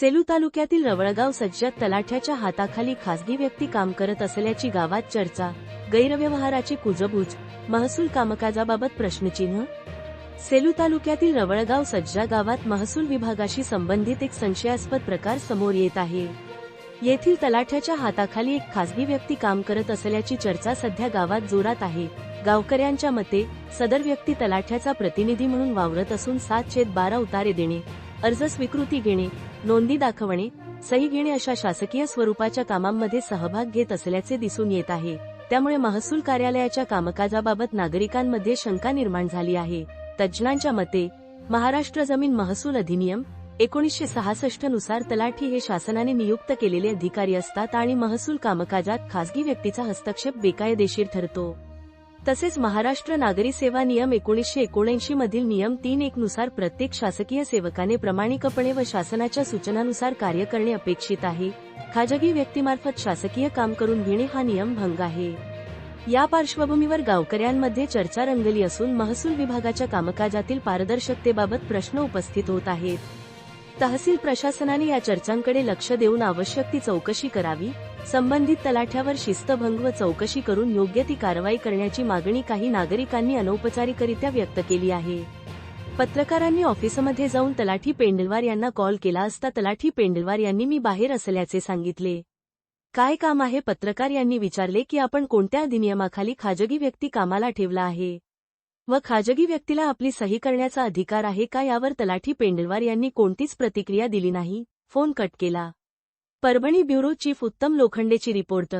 सेलू तालुक्यातील रवळगाव सज्जत तलाठ्याच्या हाताखाली खासगी व्यक्ती काम करत असल्याची गावात चर्चा गैरव्यवहाराची कुजबूज महसूल कामकाजाबाबत प्रश्नचिन्ह? सेलू तालुक्यातील रवळगाव सज्जा गावात महसूल विभागाशी संबंधित एक संशयास्पद प्रकार समोर येत आहे. येथील तलाठ्याच्या हाताखाली एक खासगी व्यक्ती काम करत असल्याची चर्चा सध्या गावात जोरात आहे. गावकऱ्यांच्या मते सदर व्यक्ती तलाठ्याचा प्रतिनिधी म्हणून वावरत असून सात छेद बारा उतारे देणे अर्ज स्वीकृती घेणे नोंदी दाखवणे सही घेणे अशा शासकीय स्वरूपाच्या कामांमध्ये सहभाग घेत असल्याचे दिसून येत आहे. त्यामुळे महसूल कार्यालयाच्या कामकाजाबाबत नागरिकांमध्ये शंका निर्माण झाली आहे. तज्ज्ञांच्या मते महाराष्ट्र जमीन महसूल अधिनियम एकोणीसशे सहासष्टनुसार तलाठी हे शासनाने नियुक्त केलेले अधिकारी असतात आणि महसूल कामकाजात खासगी व्यक्तीचा हस्तक्षेप बेकायदेशीर ठरतो. तसेच महाराष्ट्र नागरी सेवा नियम एकोणीसशे एकोणऐंशी मधील नियम तीन एक नुसार प्रत्येक शासकीय सेवकाने प्रामाणिकपणे व शासनाच्या सूचनानुसार कार्य करणे अपेक्षित आहे. खाजगी व्यक्तीमार्फत शासकीय काम करून घेणे हा नियम भंग आहे. या पार्श्वभूमीवर गावकऱ्यांमध्ये चर्चा रंगली असून महसूल विभागाच्या कामकाजातील पारदर्शकतेबाबत प्रश्न उपस्थित होत आहेत. तहसील प्रशासनाने या चर्चांकडे लक्ष देऊन आवश्यक ती चौकशी करावी संबंधित तलाठ्यावर शिस्तभंग व चौकशी करून योग्य ती कारवाई करण्याची मागणी काही नागरिकांनी अनौपचारिकरित्या व्यक्त केली आहे. पत्रकारांनी ऑफिसमध्ये जाऊन तलाठी पेंडलवार यांना कॉल केला असता तलाठी पेंडलवार यांनी मी बाहेर असल्याचे सांगितले. काय काम आहे? पत्रकार यांनी विचारले की आपण कोणत्या अधिनियमाखाली खाजगी व्यक्ती कामाला ठेवला आहे? व खाजगी व्यक्तीला आपली सही करण्याचा अधिकार आहे का? यावर तलाठी पेंडलवार यांनी कोणतीच प्रतिक्रिया दिली नाही. फोन कट केला. परभणी ब्युरो चीफ उत्तम लोखंडेची रिपोर्ट.